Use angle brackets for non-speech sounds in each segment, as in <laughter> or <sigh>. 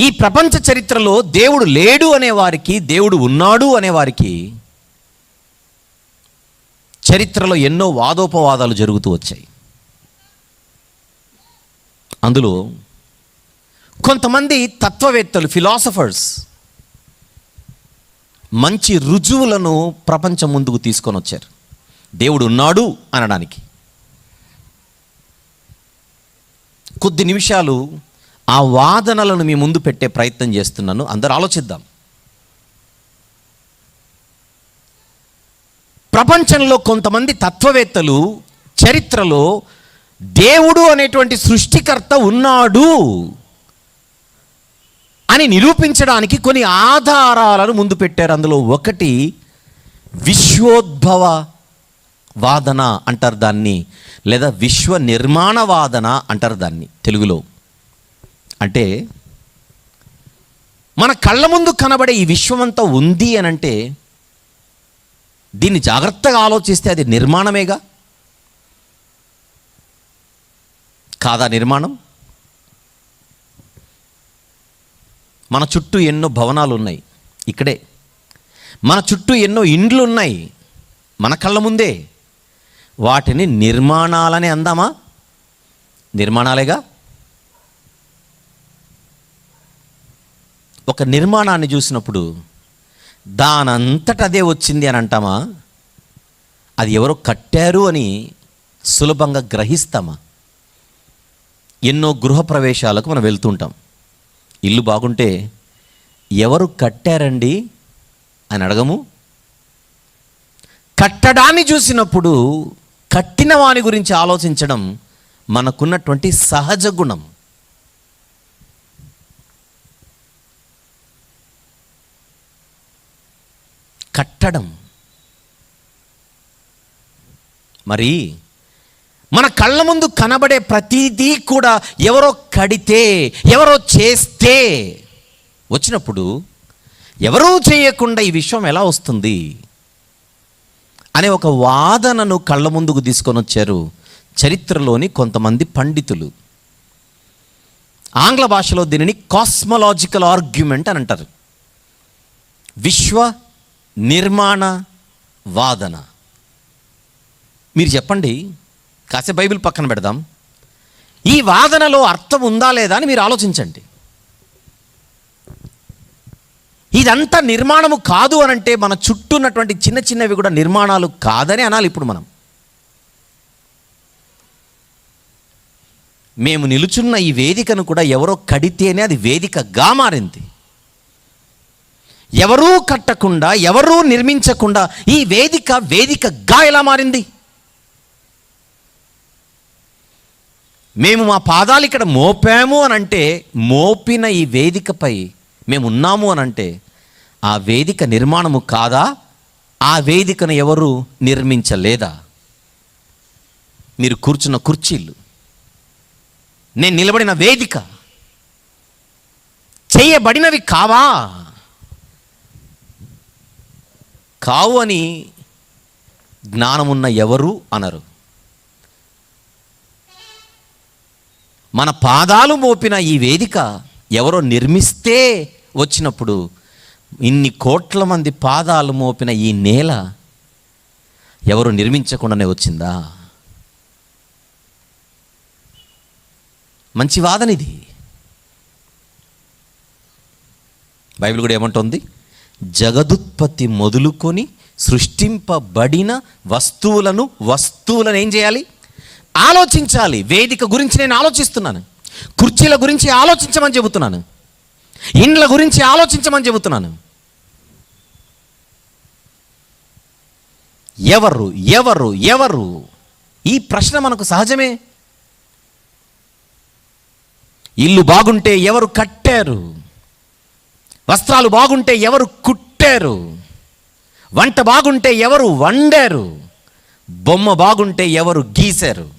ఈ ప్రపంచ చరిత్రలో దేవుడు లేడు అనేవారికి దేవుడు ఉన్నాడు అనేవారికి చరిత్రలో ఎన్నో వాదోపవాదాలు జరుగుతూ వచ్చాయి. అందులో కొంతమంది తత్వవేత్తలు ఫిలాసఫర్స్ మంచి రుజువులను ప్రపంచం ముందుకు తీసుకొని వచ్చారు. దేవుడు ఉన్నాడు అనడానికి. కొద్ది నిమిషాలు ఆ వాదనలను మీ ముందు పెట్టే ప్రయత్నం చేస్తున్నాను. అందరు ఆలోచిద్దాం. ప్రపంచంలో కొంతమంది తత్వవేత్తలు చరిత్రలో దేవుడు అనేటువంటి సృష్టికర్త ఉన్నాడు అని నిరూపించడానికి కొన్ని ఆధారాలను ముందు పెట్టారు. అందులో ఒకటి విశ్వోద్భవ వాదన అంటారు దాన్ని లేదా విశ్వ నిర్మాణ వాదన అంటారు దాన్ని తెలుగులో. అంటే మన కళ్ళ ముందు కనబడే ఈ విశ్వమంతా ఉంది అని అంటే దీన్ని జాగ్రత్తగా ఆలోచిస్తే అది నిర్మాణమేగా? కాదా నిర్మాణం? మన చుట్టూ ఎన్నో భవనాలు ఉన్నాయి ఇక్కడే. మన చుట్టూ ఎన్నో ఇండ్లు ఉన్నాయి మన కళ్ళ ముందే. వాటిని నిర్మాణాలని అందామా? నిర్మాణాలేగా? ఒక నిర్మాణాన్ని చూసినప్పుడు దానంతట అదే వచ్చింది అని అంటామా? అది ఎవరో కట్టారు అని సులభంగా గ్రహిస్తామా? ఎన్నో గృహప్రవేశాలకు మనం వెళ్తుంటాం ఇల్లు బాగుంటే ఎవరు కట్టారండి? అని అడగము. కట్టడాన్ని చూసినప్పుడు కట్టిన వాని గురించి ఆలోచించడం మనకున్నటువంటి సహజ గుణం. కట్టడం. మరి మన కళ్ళ ముందు కనబడే ప్రతిదీ కూడా ఎవరో కడితే ఎవరో చేస్తే వచ్చినప్పుడు ఎవరూ చేయకుండా ఈ విషయం ఎలా వస్తుంది అనే ఒక వాదనను కళ్ళ ముందుకు తీసుకొని వచ్చారు చరిత్రలోని కొంతమంది పండితులు. ఆంగ్ల భాషలో దీనిని కాస్మలాజికల్ ఆర్గ్యుమెంట్ అని అంటారు. విశ్వ నిర్మాణ వాదన. మీరు చెప్పండి కాసే బైబిల్ పక్కన పెడదాం. ఈ వాదనలో అర్థం ఉందా లేదా అని మీరు ఆలోచించండి. ఇదంతా నిర్మాణము కాదు అని అంటే మన చుట్టూ ఉన్నటువంటి చిన్న చిన్నవి కూడా నిర్మాణాలు కాదని అనాలి ఇప్పుడు మనం. మేము నిలుచున్న ఈ వేదికను కూడా ఎవరో కడితేనే అది వేదికగా మారింది. ఎవరూ కట్టకుండా ఎవరూ నిర్మించకుండా ఈ వేదిక వేదికగా ఎలా మారింది. మేము మా పాదాలు ఇక్కడ మోపాము అని అంటే మోపిన ఈ వేదికపై మేము ఉన్నాము అని అంటే ఆ వేదిక నిర్మాణము కాదా? ఆ వేదికను ఎవరు నిర్మించలేదా? మీరు కూర్చున్న కుర్చీలు నేను నిలబడిన వేదిక చేయబడినవి కావా? కావు అని జ్ఞానమున్న ఎవరు అనరు. మన పాదాలు మోపిన ఈ వేదిక ఎవరో నిర్మిస్తే వచ్చినప్పుడు ఇన్ని కోట్ల మంది పాదాలు మోపిన ఈ నేల ఎవరు నిర్మించకుండానే వచ్చిందా? మంచి వాదన ఇది. బైబిల్ కూడా ఏమంటుంది? జగదుత్పత్తి మొదలుకొని సృష్టింపబడిన వస్తువులను వస్తువులను ఏం చేయాలి? ఆలోచించాలి. వేదిక గురించి నేను ఆలోచిస్తున్నాను. కుర్చీల గురించి ఆలోచించమని చెబుతున్నాను. ఇండ్ల గురించి ఆలోచించమని చెబుతున్నాను. ఎవరు ఎవరు ఎవరు? ఈ ప్రశ్న మనకు సహజమే. ఇల్లు బాగుంటే ఎవరు కట్టారు? వస్త్రాలు బాగుంటే ఎవరు కుట్టారు? వంట బాగుంటే ఎవరు వండారు? బొమ్మ బాగుంటే ఎవరు గీశారు?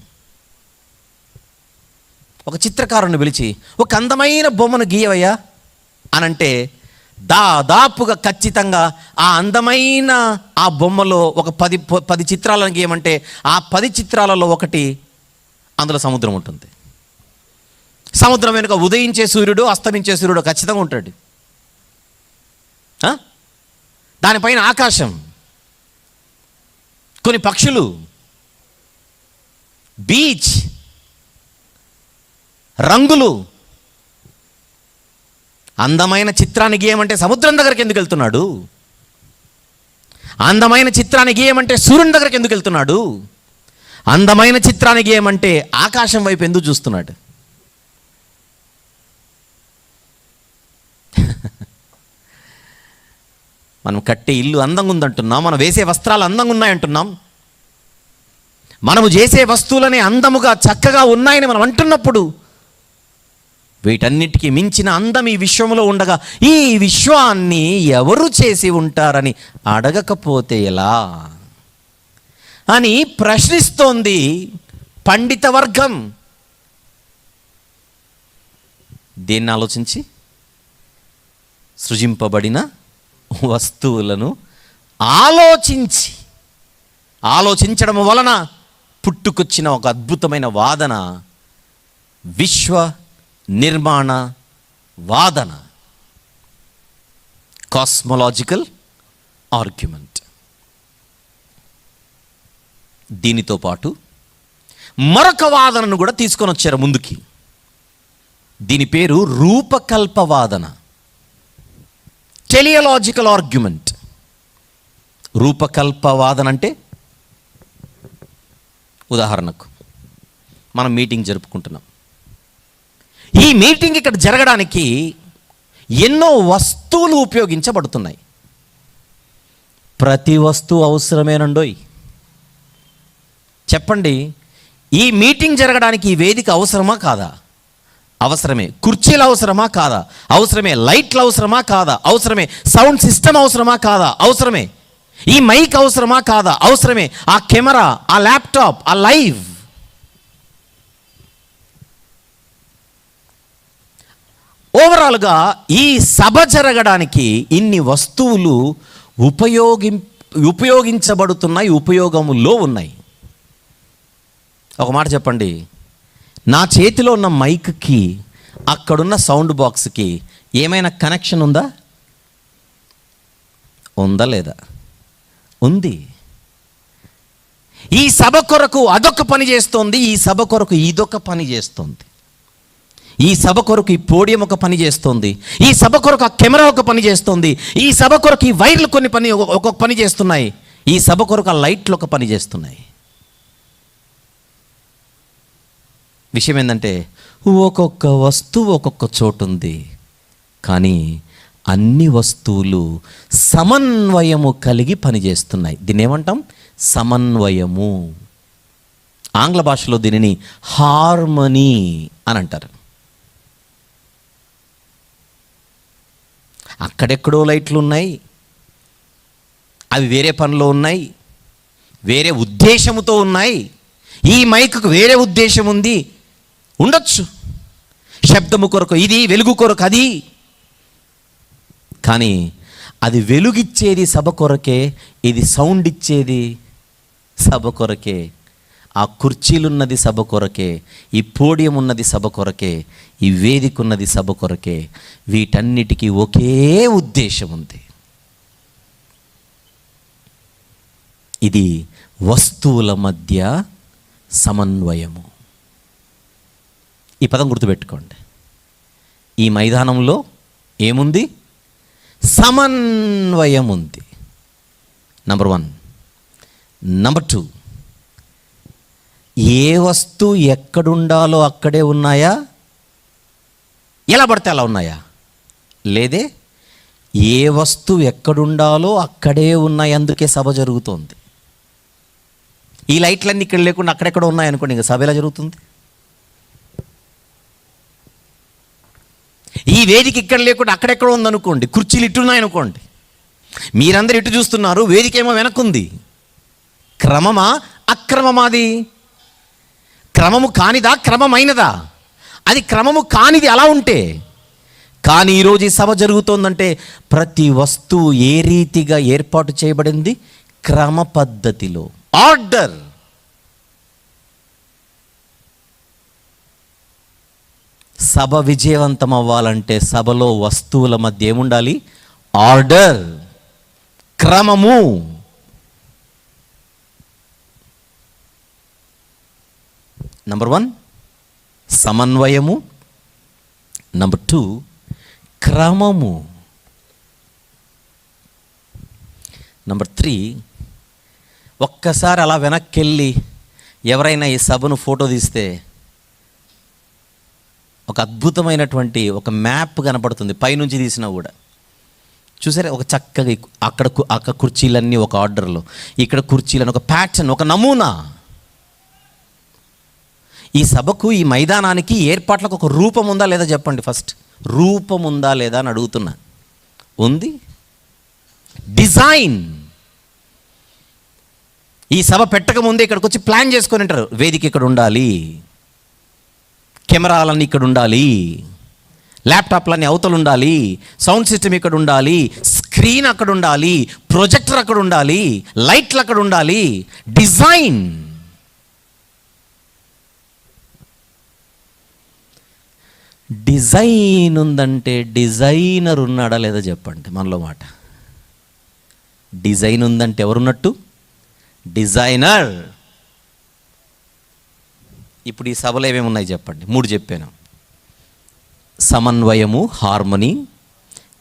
ఒక చిత్రకారుని పిలిచి ఒక అందమైన బొమ్మను గీయవయ్యా అనంటే దాదాపుగా ఖచ్చితంగా ఆ అందమైన ఆ బొమ్మలో ఒక పది పది చిత్రాలను గీయమంటే ఆ పది చిత్రాలలో ఒకటి అందులో సముద్రం ఉంటుంది. సముద్రం వెనుక ఉదయించే సూర్యుడు అస్తమించే సూర్యుడు ఖచ్చితంగా ఉంటాడు. దానిపైన ఆకాశం కొన్ని పక్షులు బీచ్ రంగులు. అందమైన చిత్రాన్ని గీయమంటే సముద్రం దగ్గరికి ఎందుకు వెళ్తున్నాడు? అందమైన చిత్రాన్ని గీయమంటే సూర్యుని దగ్గరికి ఎందుకు వెళ్తున్నాడు? అందమైన చిత్రాన్ని గీయమంటే ఆకాశం వైపు ఎందుకు చూస్తున్నాడు? మనం కట్టే ఇల్లు అందంగా ఉందంటున్నాం మనం వేసే వస్త్రాలు అందంగా ఉన్నాయంటున్నాం మనము చేసే వస్తువులనే అందముగా చక్కగా ఉన్నాయని మనం అంటున్నప్పుడు వీటన్నిటికీ మించిన అందం ఈ విశ్వంలో ఉండగా ఈ విశ్వాన్ని ఎవరు చేసి ఉంటారని అడగకపోతే ఎలా? అని ప్రశ్నిస్తోంది పండిత వర్గం. దేన్ని ఆలోచించి? సృజింపబడిన వస్తువులను ఆలోచించి ఆలోచించడం వలన పుట్టుకొచ్చిన ఒక అద్భుతమైన వాదన విశ్వ నిర్మాణ వాదన. కాస్మలాజికల్ ఆర్గ్యుమెంట్ దీనితో పాటు మరొక వాదనను కూడా తీసుకొని వచ్చారు ముందుకి. దీని పేరు రూపకల్ప వాదన. టెలియలాజికల్ ఆర్గ్యుమెంట్ రూపకల్పవాదన అంటే ఉదాహరణకు మనం మీటింగ్ జరుపుకుంటున్నాం. ఈ మీటింగ్ ఇక్కడ జరగడానికి ఎన్నో వస్తువులు ఉపయోగించబడుతున్నాయి. ప్రతి వస్తువు అవసరమేనండోయ్. చెప్పండి ఈ మీటింగ్ జరగడానికి ఈ వేదిక అవసరమా కాదా? అవసరమే. కుర్చీలు అవసరమా? కాదా. అవసరమే. లైట్లు అవసరమా? కాదా. అవసరమే. సౌండ్ సిస్టమ్ అవసరమా? కాదా. అవసరమే. ఈ మైక్ అవసరమా? కాదా. అవసరమే. ఆ కెమెరా ఆ ల్యాప్టాప్ ఆ లైవ్. ఓవరాల్గా ఈ సభ జరగడానికి ఇన్ని వస్తువులు ఉపయోగి ఉపయోగించబడుతున్నాయి ఉపయోగములో ఉన్నాయి. ఒక మాట చెప్పండి. నా చేతిలో ఉన్న మైక్కి అక్కడున్న సౌండ్ బాక్స్కి ఏమైనా కనెక్షన్ ఉందా? ఉందా లేదా? ఉంది. ఈ సభ కొరకు అదొక పని చేస్తోంది ఈ సభ కొరకు ఇదొక పని చేస్తోంది. ఈ సభ కొరకు ఈ పోడియం ఒక పని చేస్తోంది ఈ సభ కొరకు ఆ కెమెరా ఒక పని చేస్తోంది ఈ సభ కొరకు ఈ వైర్లు కొన్ని పని ఒక- ఒక్కొక్క పని చేస్తున్నాయి ఈ సభ కొరకు ఆ లైట్లు ఒక పని చేస్తున్నాయి. విషయం ఏంటంటే ఒక్కొక్క వస్తువు ఒక్కొక్క చోటు ఉంది కానీ అన్ని వస్తువులు సమన్వయము కలిగి పనిచేస్తున్నాయి. దీన్ని ఏమంటాం సమన్వయము. ఆంగ్ల భాషలో దీనిని హార్మనీ అని అంటారు అక్కడెక్కడో లైట్లు ఉన్నాయి. అవి వేరే పనిలో ఉన్నాయి. వేరే ఉద్దేశముతో ఉన్నాయి. ఈ మైకుకు వేరే ఉద్దేశం ఉంది ఉండొచ్చు. శబ్దము కొరకు ఇది వెలుగు కొరకు అది. కానీ అది వెలుగిచ్చేది సభ కొరకే ఇది సౌండ్ ఇచ్చేది సభ కొరకే. ఆ కుర్చీలున్నది సభ కొరకే ఈ పోడియం ఉన్నది సభ కొరకే ఈ వేదిక ఉన్నది సభ కొరకే. వీటన్నిటికీ ఒకే ఉద్దేశం ఉంది ఇది వస్తువుల మధ్య సమన్వయము. ఈ పదం గుర్తుపెట్టుకోండి. ఈ మైదానంలో ఏముంది? సమన్వయం ఉంది నంబర్ వన్ నంబర్ టూ ఏ వస్తువు ఎక్కడుండాలో అక్కడే ఉన్నాయా? ఎలా పడితే అలా ఉన్నాయా? లేదే ఏ వస్తువు ఎక్కడుండాలో అక్కడే ఉన్నాయి అందుకే సభ జరుగుతోంది. ఈ లైట్లన్నీ ఇక్కడ లేకుండా అక్కడెక్కడ ఉన్నాయనుకోండి ఇంకా సభ ఎలా జరుగుతుంది? ఈ వేదిక ఇక్కడ లేకుండా అక్కడెక్కడ ఉందనుకోండి కుర్చీలు ఇట్టున్నాయనుకోండి. మీరందరూ ఇటు చూస్తున్నారు వేదిక ఏమో వెనక్కుంది క్రమమా అక్రమమాది? క్రమము కానిదా క్రమమైనదా? అది క్రమము కానిది అలా ఉంటే కానీ ఈరోజు ఈ సభ జరుగుతోందంటే ప్రతి వస్తువు ఏ రీతిగా ఏర్పాటు చేయబడింది? క్రమ పద్ధతిలో. ఆర్డర్. సభ విజయవంతం అవ్వాలంటే సభలో వస్తువుల మధ్య ఏముండాలి? ఆర్డర్ క్రమము. నంబర్ వన్ సమన్వయము. నంబర్ టూ క్రమము. నంబర్ త్రీ ఒక్కసారి అలా వెనక్కి వెళ్ళి ఎవరైనా ఈ సభను ఫోటో తీస్తే ఒక అద్భుతమైనటువంటి ఒక మ్యాప్ కనపడుతుంది. పైనుంచి తీసినా కూడా. చూసారా? ఒక చక్కగా అక్కడ కు- అక్కడ కుర్చీలన్నీ ఒక ఆర్డర్లో. ఇక్కడ కుర్చీలని ఒక ప్యాటర్న్ ఒక నమూనా. ఈ సభకు ఈ మైదానానికి ఏర్పాట్లకు ఒక రూపం ఉందా లేదా చెప్పండి ఫస్ట్. రూపం ఉందా లేదా అని అడుగుతున్నా. ఉంది? డిజైన్. ఈ సభ పెట్టక ముందే ఇక్కడికి వచ్చి ప్లాన్ చేసుకొని ఉంటారు. వేదిక ఇక్కడ ఉండాలి. కెమెరాలన్నీ ఇక్కడ ఉండాలి. ల్యాప్టాప్లన్నీ అవతలు ఉండాలి. సౌండ్ సిస్టమ్ ఇక్కడ ఉండాలి. స్క్రీన్ అక్కడ ఉండాలి. ప్రొజెక్టర్ అక్కడ ఉండాలి. లైట్లు అక్కడ ఉండాలి. డిజైన్. డిజైన్ ఉందంటే డిజైనర్ ఉన్నాడా లేదా చెప్పండి మనలో మాట. డిజైన్ ఉందంటే ఎవరున్నట్టు? డిజైనర్. ఇప్పుడు ఈ సభలో ఏమేమి ఉన్నాయి చెప్పండి? మూడు చెప్పాను. సమన్వయము హార్మనీ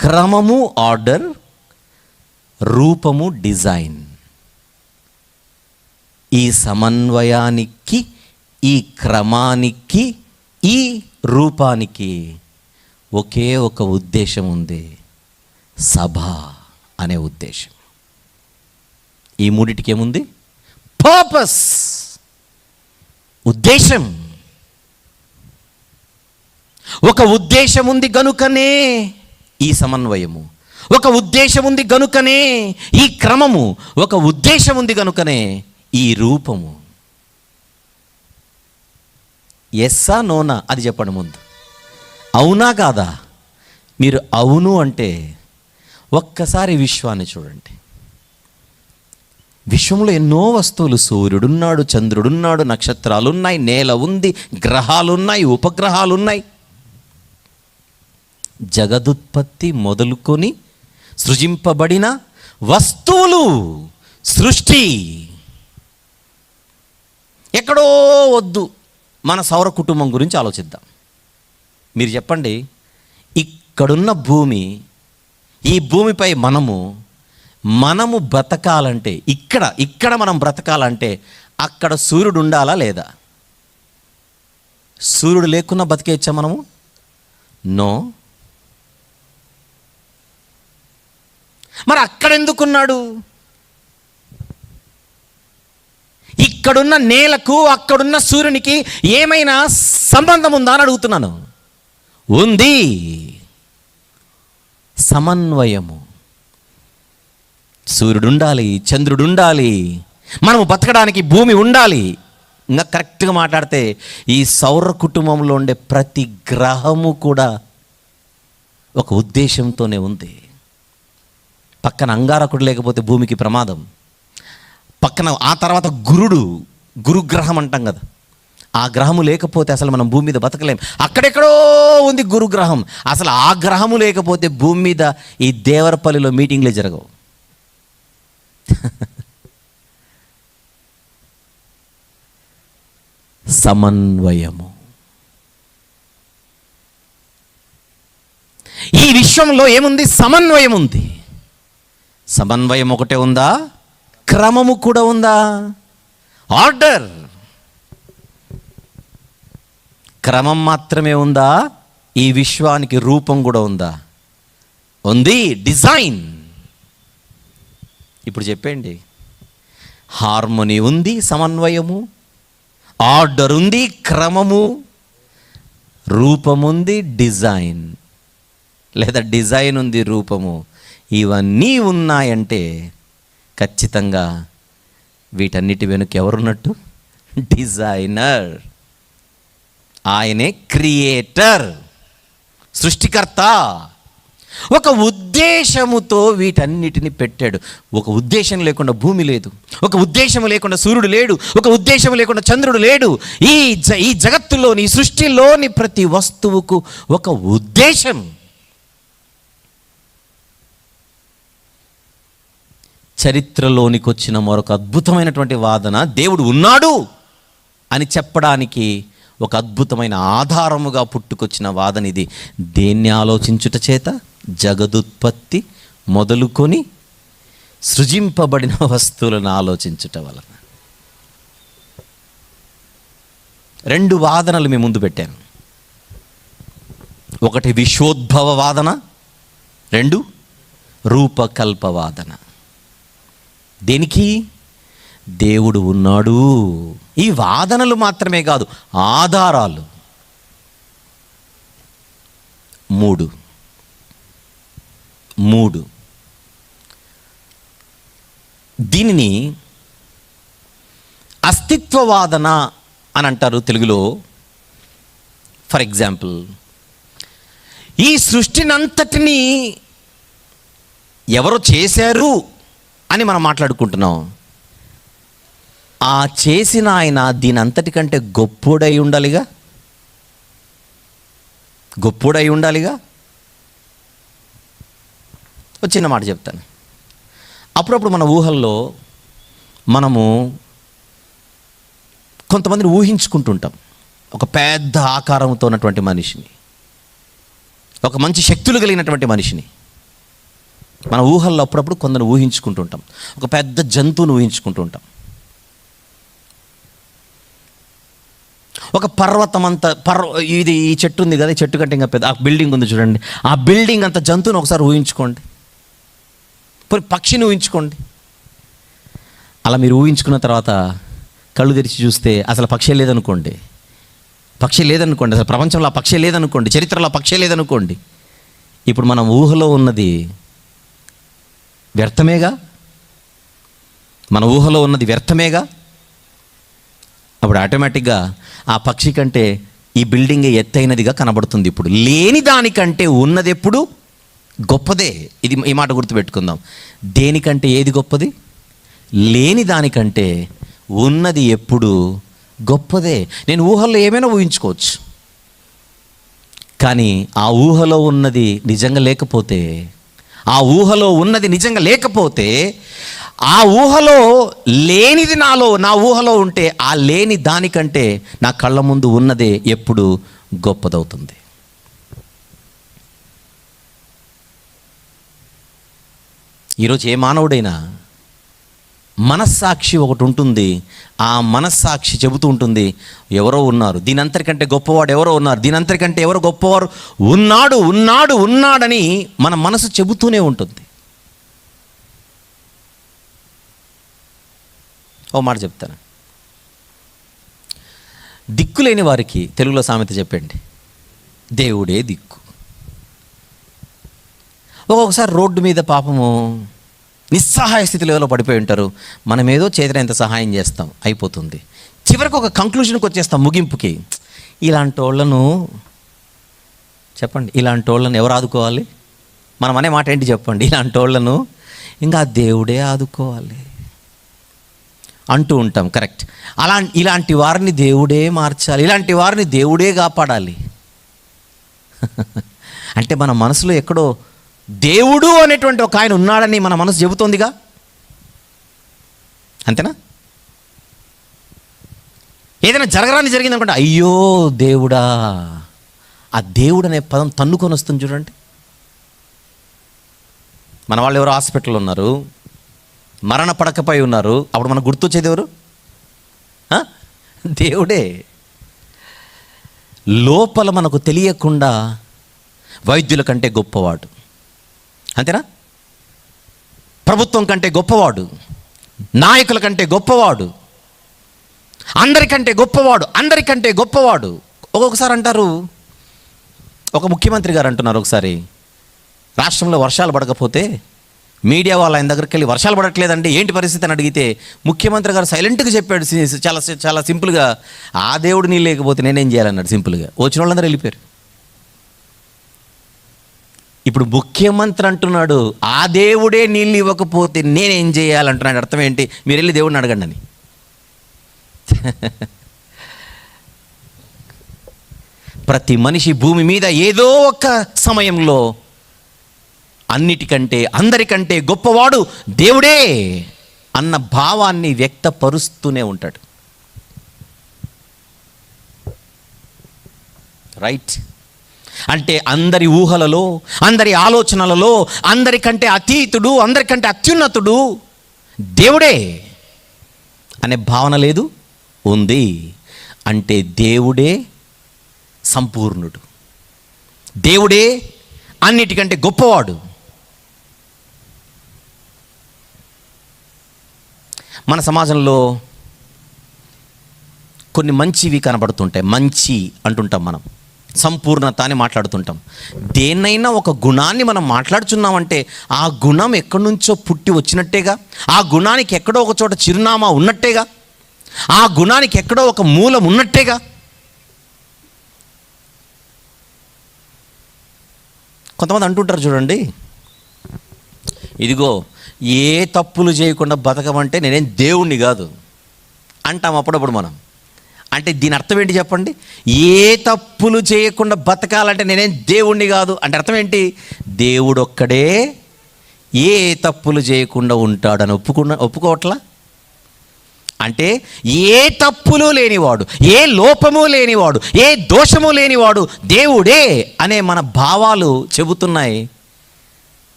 క్రమము ఆర్డర్ రూపము డిజైన్. ఈ సమన్వయానికి ఈ క్రమానికి ఈ రూపానికి ఒకే ఒక ఉద్దేశం ఉంది. సభ అనే ఉద్దేశం. ఈ మూడిటికి ఏముంది? పర్పస్ ఉద్దేశం. ఒక ఉద్దేశం ఉంది గనుకనే ఈ సమన్వయము. ఒక ఉద్దేశం ఉంది గనుకనే ఈ క్రమము. ఒక ఉద్దేశం ఉంది గనుకనే ఈ రూపము. ఎస్సా నోనా అది చెప్పండి ముందు. అవునా కాదా? మీరు అవును అంటే ఒక్కసారి విశ్వాన్ని చూడండి. విశ్వంలో ఎన్నో వస్తువులు. సూర్యుడున్నాడు చంద్రుడున్నాడు నక్షత్రాలున్నాయి నేల ఉంది గ్రహాలున్నాయి ఉపగ్రహాలున్నాయి. జగదుత్పత్తి మొదలుకొని సృజింపబడిన వస్తువులు సృష్టి. ఎక్కడో వద్దు. మన సౌర కుటుంబం గురించి ఆలోచిద్దాం. మీరు చెప్పండి ఇక్కడున్న భూమి ఈ భూమిపై మనము మనము బ్రతకాలంటే ఇక్కడ ఇక్కడ మనం బ్రతకాలంటే అక్కడ సూర్యుడు ఉండాలా లేదా? సూర్యుడు లేకున్నా బతికేచ్చా మనము? నో. మరి అక్కడ ఎందుకున్నాడు ఇక్కడున్న నేలకు అక్కడున్న సూర్యునికి ఏమైనా సంబంధం ఉందా అని అడుగుతున్నాను. ఉంది. సమన్వయము. సూర్యుడు ఉండాలి చంద్రుడు ఉండాలి మనము బతకడానికి భూమి ఉండాలి. ఇంకా కరెక్ట్గా మాట్లాడితే ఈ సౌర కుటుంబంలో ఉండే ప్రతి గ్రహము కూడా ఒక ఉద్దేశంతోనే ఉంది. పక్కన అంగారకుడు లేకపోతే భూమికి ప్రమాదం. పక్కన ఆ తర్వాత గురుడు గురుగ్రహం అంటాం కదా. ఆ గ్రహము లేకపోతే అసలు మనం భూమి మీద బతకలేం. అక్కడెక్కడో ఉంది గురుగ్రహం. అసలు ఆ గ్రహము లేకపోతే భూమి మీద ఈ దేవరపల్లిలో మీటింగ్లే జరగవు. <laughs> సమన్వయము. ఈ విశ్వంలో ఏముంది? సమన్వయం ఉంది సమన్వయం ఒకటే ఉందా? క్రమము కూడా ఉందా? ఆర్డర్. క్రమం మాత్రమే ఉందా? ఈ విశ్వానికి రూపం కూడా ఉందా? ఉంది. డిజైన్. ఇప్పుడు చెప్పండి హార్మోని ఉంది సమన్వయము. ఆర్డర్ ఉంది క్రమము. రూపముంది డిజైన్. లేదా డిజైన్ ఉంది రూపము. ఇవన్నీ ఉన్నాయంటే ఖచ్చితంగా వీటన్నిటి వెనుక ఎవరున్నట్టు? డిజైనర్. ఆయనే క్రియేటర్. సృష్టికర్త. ఒక ఉద్దేశముతో వీటన్నిటిని పెట్టాడు. ఒక ఉద్దేశం లేకుండా భూమి లేదు. ఒక ఉద్దేశం లేకుండా సూర్యుడు లేడు. ఒక ఉద్దేశం లేకుండా చంద్రుడు లేడు. ఈ జ ఈ జగత్తులోని ఈ సృష్టిలోని ప్రతి వస్తువుకు ఒక ఉద్దేశం. చరిత్రలోనికి వచ్చిన మరొక అద్భుతమైనటువంటి వాదన దేవుడు ఉన్నాడు అని చెప్పడానికి ఒక అద్భుతమైన ఆధారముగా పుట్టుకొచ్చిన వాదన ఇది. దేన్ని ఆలోచించుట చేత? జగదుత్పత్తి మొదలుకొని సృజింపబడిన వస్తువులను ఆలోచించుట వలన. రెండు వాదనలు మీ ముందు పెట్టాను. ఒకటి విశ్వోద్భవ వాదన రెండు రూపకల్ప వాదన. దేనికి? దేవుడు ఉన్నాడు. ఈ వాదనలు మాత్రమే కాదు ఆధారాలు. మూడు మూడు. దీనిని అస్తిత్వవాదన అని అంటారు తెలుగులో. ఫర్ ఎగ్జాంపుల్ ఈ సృష్టినంతటినీ ఎవరు చేశారు అని మనం మాట్లాడుకుంటున్నాం. ఆ చేసిన ఆయన దీని అంతటికంటే గొప్పోడై ఉండాలిగా? గొప్పోడై ఉండాలిగా? ఒక చిన్న మాట చెప్తాను. అప్పుడప్పుడు మన ఊహల్లో మనము కొంతమందిని ఊహించుకుంటుంటాం. ఒక పెద్ద ఆకారంతో ఉన్నటువంటి మనిషిని. ఒక మంచి శక్తులు కలిగినటువంటి మనిషిని. మన ఊహల్లో అప్పుడప్పుడు కొందరు ఊహించుకుంటుంటాం. ఒక పెద్ద జంతువును ఊహించుకుంటూ ఉంటాం ఒక పర్వతం అంత పర్వ ఇది ఈ చెట్టు ఉంది కదా ఈ చెట్టు కంటే ఇంకా పెద్ద ఆ బిల్డింగ్ ఉంది చూడండి. ఆ బిల్డింగ్ అంత జంతువుని ఒకసారి ఊహించుకోండి. పోనీ పక్షిని ఊహించుకోండి. అలా మీరు ఊహించుకున్న తర్వాత కళ్ళు తెరిచి చూస్తే అసలు పక్షే లేదనుకోండి. పక్షి లేదనుకోండి. అసలు ప్రపంచంలో ఆ పక్షే లేదనుకోండి. చరిత్రలో పక్షి పక్షే లేదనుకోండి. ఇప్పుడు మనం ఊహలో ఉన్నది వ్యర్థమేగా? మన ఊహలో ఉన్నది వ్యర్థమేగా? అప్పుడు ఆటోమేటిక్గా ఆ పక్షి కంటే ఈ బిల్డింగ్ ఎత్తైనదిగా కనబడుతుంది ఇప్పుడు. లేని దానికంటే ఉన్నది ఎప్పుడు గొప్పదే. ఇది ఈ మాట గుర్తుపెట్టుకుందాం. దేనికంటే ఏది గొప్పది? లేని దానికంటే ఉన్నది ఎప్పుడు గొప్పదే. నేను ఊహల్లో ఏమైనా ఊహించుకోవచ్చు. కానీ ఆ ఊహలో ఉన్నది నిజంగా లేకపోతే ఆ ఊహలో ఉన్నది నిజంగా లేకపోతే ఆ ఊహలో లేనిది నాలో నా ఊహలో ఉంటే ఆ లేని దానికంటే నా కళ్ళ ముందు ఉన్నదే ఎప్పుడు గొప్పదవుతుంది. ఈరోజు ఏ మానవుడైనా మనస్సాక్షి ఒకటి ఉంటుంది ఆ మనస్సాక్షి చెబుతూ ఉంటుంది ఎవరో ఉన్నారు దీని అంతరికంటే గొప్పవాడు ఎవరో ఉన్నారు దీని అంతరికంటే ఎవరో గొప్పవారు ఉన్నాడు ఉన్నాడు ఉన్నాడని మన మనసు చెబుతూనే ఉంటుంది. ఓ మాట చెప్తాను. దిక్కులేని వారికి తెలుగులో సామెత చెప్పండి. దేవుడే దిక్కు. ఒక్కొక్కసారి రోడ్డు మీద పాపము నిస్సహాయ స్థితిలో ఏదో పడిపోయి ఉంటారు. మనం ఏదో చేతినంత సహాయం చేస్తాం. అయిపోతుంది. చివరికి ఒక కంక్లూషన్కి వచ్చేస్తాం ముగింపుకి. ఇలాంటి వాళ్ళను చెప్పండి ఇలాంటి వాళ్ళను ఎవరు ఆదుకోవాలి? మనం అనే మాట ఏంటి చెప్పండి? ఇలాంటి వాళ్ళను ఇంకా దేవుడే ఆదుకోవాలి. అంటూ ఉంటాం కరెక్ట్ అలా ఇలాంటి వారిని దేవుడే మార్చాలి. ఇలాంటి వారిని దేవుడే కాపాడాలి. <laughs> అంటే మన మనసులో ఎక్కడో దేవుడు అనేటువంటి ఒక ఆయన ఉన్నాడని మన మనసు చెబుతోందిగా? అంతేనా? ఏదైనా జరగరాని జరిగింది అనుకుంటే అయ్యో దేవుడా ఆ దేవుడు అనే పదం తన్నుకొని వస్తుంది చూడండి. మన వాళ్ళు ఎవరు హాస్పిటల్లో ఉన్నారు మరణ పడకపై ఉన్నారు అప్పుడు మనకు గుర్తొచ్చేది ఎవరు? దేవుడే. లోపల మనకు తెలియకుండా వైద్యుల కంటే గొప్పవాడు. అంతేనా? ప్రభుత్వం కంటే గొప్పవాడు నాయకుల కంటే గొప్పవాడు అందరికంటే గొప్పవాడు అందరికంటే గొప్పవాడు. ఒక్కొక్కసారి అంటారు ఒక ముఖ్యమంత్రి గారు అంటున్నారు ఒకసారి రాష్ట్రంలో వర్షాలు పడకపోతే మీడియా వాళ్ళ ఆయన దగ్గరికి వెళ్ళి వర్షాలు పడట్లేదండి ఏంటి పరిస్థితి? అని అడిగితే ముఖ్యమంత్రి గారు సైలెంట్గా చెప్పాడు చాలా చాలా సింపుల్గా ఆ దేవుడు నీ లేకపోతే నేనేం చేయాలన్నాడు సింపుల్గా. వచ్చిన వాళ్ళందరూ వెళ్ళిపోయారు. ఇప్పుడు ముఖ్యమంత్రి అంటున్నాడు ఆ దేవుడే నీళ్ళు ఇవ్వకపోతే నేనేం చేయాలంటున్నాడు అర్థం ఏంటి? మీరు వెళ్ళి దేవుడిని అడగండి అని. ప్రతి మనిషి భూమి మీద ఏదో ఒక సమయంలో అన్నిటికంటే అందరికంటే గొప్పవాడు దేవుడే అన్న భావాన్ని వ్యక్తపరుస్తూనే ఉంటాడు. రైట్ అంటే అందరి ఊహలలో అందరి ఆలోచనలలో అందరికంటే అతీతుడు అందరికంటే అత్యున్నతుడు దేవుడే అనే భావన లేదు ఉంది. అంటే దేవుడే సంపూర్ణుడు. దేవుడే అన్నిటికంటే గొప్పవాడు. మన సమాజంలో కొన్ని మంచివి కనబడుతుంటాయి మంచి అంటుంటాం మనం. సంపూర్ణత అని మాట్లాడుతుంటాం. దేన్నైనా ఒక గుణాన్ని మనం మాట్లాడుచున్నామంటే ఆ గుణం ఎక్కడి నుంచో పుట్టి వచ్చినట్టేగా? ఆ గుణానికి ఎక్కడో ఒక చోట చిరునామా ఉన్నట్టేగా? ఆ గుణానికి ఎక్కడో ఒక మూలం ఉన్నట్టేగా? కొంతమంది అంటుంటారు చూడండి ఇదిగో ఏ తప్పులు చేయకుండా బతకమంటే నేనేం దేవుణ్ణి కాదు. అంటాం అప్పుడప్పుడు మనం. అంటే దీని అర్థం ఏంటి చెప్పండి? ఏ తప్పులు చేయకుండా బతకాలంటే నేనేం దేవుణ్ణి కాదు. అంటే అర్థం ఏంటి? దేవుడు ఒక్కడే ఏ తప్పులు చేయకుండా ఉంటాడని ఒప్పుకున్న ఒప్పుకోవట్లా? అంటే ఏ తప్పులు లేనివాడు ఏ లోపము లేనివాడు ఏ దోషము లేనివాడు దేవుడే అనే మన భావాలు చెబుతున్నాయి.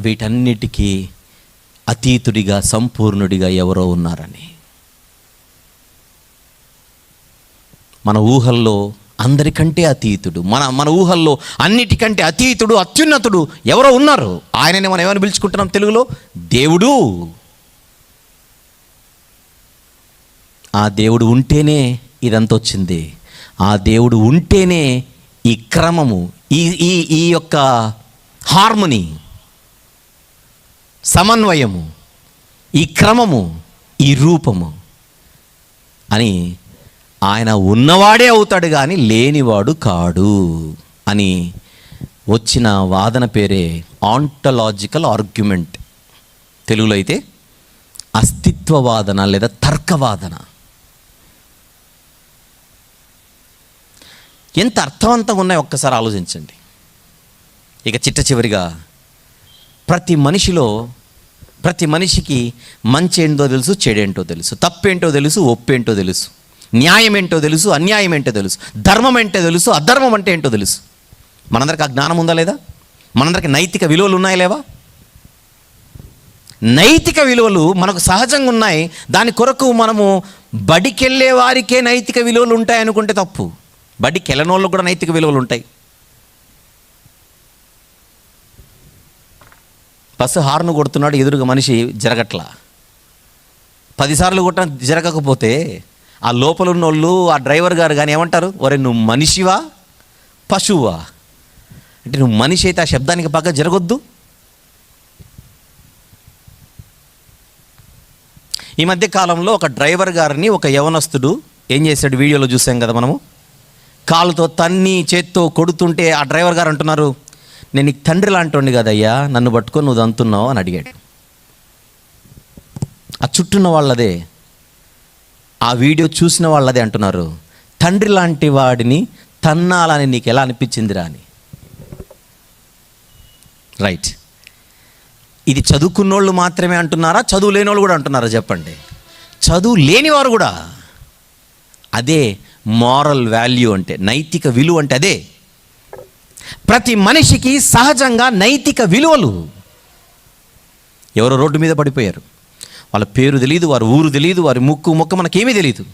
వీటన్నిటికీ అతీతుడిగా సంపూర్ణుడిగా ఎవరో ఉన్నారని. మన ఊహల్లో అందరికంటే అతీతుడు. మన మన ఊహల్లో అన్నిటికంటే అతీతుడు అత్యున్నతుడు ఎవరో ఉన్నారు. ఆయనని మనం ఏమని పిలుచుకుంటున్నాం తెలుగులో? దేవుడు. ఆ దేవుడు ఉంటేనే ఇదంతా వచ్చింది. ఆ దేవుడు ఉంటేనే ఈ క్రమము ఈ ఈ ఈ యొక్క హార్మోని సమన్వయము ఈ క్రమము ఈ రూపము అని ఆయన ఉన్నవాడే అవుతాడు కానీ లేనివాడు కాడు అని వచ్చిన వాదన పేరే ఆంటలాజికల్ ఆర్గ్యుమెంట్ తెలుగులో అయితే అస్తిత్వవాదన లేదా తర్కవాదన. ఎంత అర్థవంతంగా ఉన్నాయో ఒక్కసారి ఆలోచించండి. ఇక చిట్ట చివరిగా ప్రతి మనిషిలో ప్రతి మనిషికి మంచి ఏంటో తెలుసు చెడేంటో తెలుసు తప్పేంటో తెలుసు ఒప్పేంటో తెలుసు. న్యాయం ఏంటో తెలుసు అన్యాయం ఏంటో తెలుసు ధర్మం ఏంటో తెలుసు అధర్మం అంటే ఏంటో తెలుసు. మనందరికి ఆ జ్ఞానం ఉందా లేదా? మనందరికి నైతిక విలువలు ఉన్నాయా లేవా? నైతిక విలువలు మనకు సహజంగా ఉన్నాయి. దాని కొరకు మనము బడికెళ్ళే వారికే నైతిక విలువలు ఉంటాయి అనుకుంటే తప్పు. బడికి వెళ్ళనోళ్ళకు కూడా నైతిక విలువలు ఉంటాయి. బస్సు హార్ను కొడుతున్నాడు ఎదురుగా మనిషి జరగట్లా. పదిసార్లు కొట్ట జరగకపోతే ఆ లోపల ఉన్నోళ్ళు ఆ డ్రైవర్ గారు కానీ ఏమంటారు? ఒరే నువ్వు మనిషివా? పశువా? అంటే నువ్వు మనిషి అయితే ఆ శబ్దానికి బాగా జరగొద్దు. ఈ మధ్య కాలంలో ఒక డ్రైవర్ గారిని ఒక యవనస్తుడు ఏం చేశాడు? వీడియోలో చూసాం కదా మనము. కాలుతో తన్ని చేత్తో కొడుతుంటే ఆ డ్రైవర్ గారు అంటున్నారు నేను నీకు తండ్రి లాంటి కదయ్యా నన్ను పట్టుకొని నువ్వు అంతున్నావు అని అడిగాడు. ఆ చుట్టూన్న వాళ్ళదే. ఆ వీడియో చూసిన వాళ్ళది అంటున్నారు. తండ్రి లాంటి వాడిని తన్నాలని నీకు ఎలా అనిపించిందిరా అని. రైట్ ఇది చదువుకున్నోళ్ళు మాత్రమే అంటున్నారా? చదువు లేని వాళ్ళు కూడా అంటున్నారా చెప్పండి. చదువు లేనివారు కూడా. అదే మారల్ వాల్యూ అంటే నైతిక విలువ అంటే అదే. ప్రతి మనిషికి సహజంగా నైతిక విలువలు. ఎవరో రోడ్డు మీద పడిపోయారు. వాళ్ళ పేరు తెలియదు వారి ఊరు తెలియదు వారి ముక్కు ముక్క మనకేమీ తెలియదు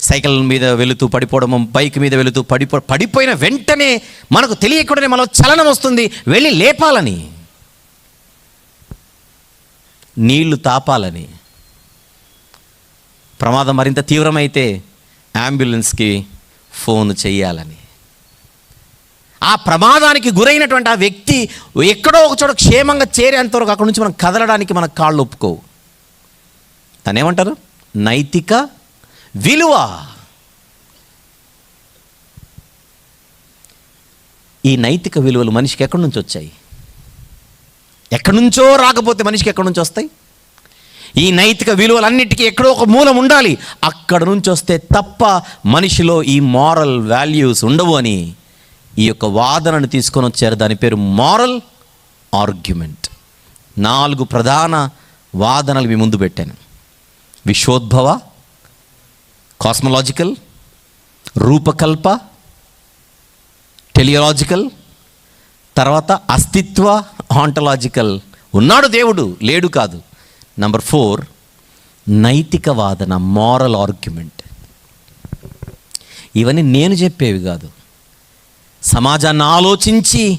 సైకిల్ మీద వెళుతూ పడిపోవడం బైక్ మీద వెళుతూ పడిపో పడిపోయిన వెంటనే మనకు తెలియకుండానే మనలో చలనం వస్తుంది వెళ్ళి లేపాలని. నీళ్ళు తాపాలని. ప్రమాదం మరింత తీవ్రమైతే అంబులెన్స్కి ఫోన్ చేయాలని ఆ ప్రమాదానికి గురైనటువంటి ఆ వ్యక్తి ఎక్కడో ఒక చోట క్షేమంగా చేరేంతవరకు అక్కడి నుంచి మనం కదలడానికి మన కాళ్ళు ఒప్పుకోవు. తనేమంటారు? నైతిక విలువ. ఈ నైతిక విలువలు మనిషికి ఎక్కడి నుంచి వచ్చాయి? ఎక్కడి నుంచో రాకపోతే మనిషికి ఎక్కడి నుంచి వస్తాయి? ఈ నైతిక విలువలన్నిటికీ ఎక్కడో ఒక మూలం ఉండాలి. అక్కడ నుంచి వస్తే తప్ప మనిషిలో ఈ మారల్ వాల్యూస్ ఉండవు అని ఈ యొక్క వాదనను తీసుకొని వచ్చారు. దాని పేరు మారల్ ఆర్గ్యుమెంట్ నాలుగు ప్రధాన వాదనలు మీ ముందు పెట్టాను. విశ్వోద్భవ కాస్మలాజికల్ రూపకల్ప టెలియలాజికల్ తర్వాత అస్తిత్వ ఆంటలాజికల్ ఉన్నాడు దేవుడు లేడు కాదు. నంబర్ ఫోర్ నైతిక వాదన మారల్ ఆర్గ్యుమెంట్ ఇవన్నీ నేను చెప్పేవి కాదు. సమాజాన్ని ఆలోచించి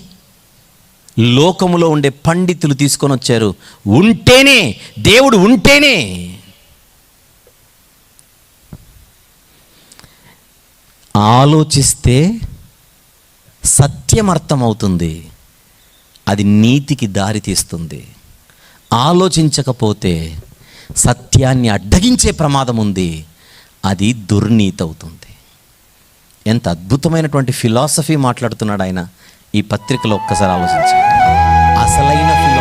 లోకములో ఉండే పండితులు తీసుకొని వచ్చారు. ఉంటేనే దేవుడు ఉంటేనే. ఆలోచిస్తే సత్యం అర్థమవుతుంది అది నీతికి దారి తీస్తుంది. ఆలోచించకపోతే సత్యాన్ని అడ్డగించే ప్రమాదం ఉంది అది దుర్నీతి అవుతుంది ఎంత అద్భుతమైనటువంటి ఫిలాసఫీ మాట్లాడుతున్నాడు ఆయన ఈ పత్రికలో ఒక్కసారి ఆలోచించండి. అసలైన ఫిలాసఫీ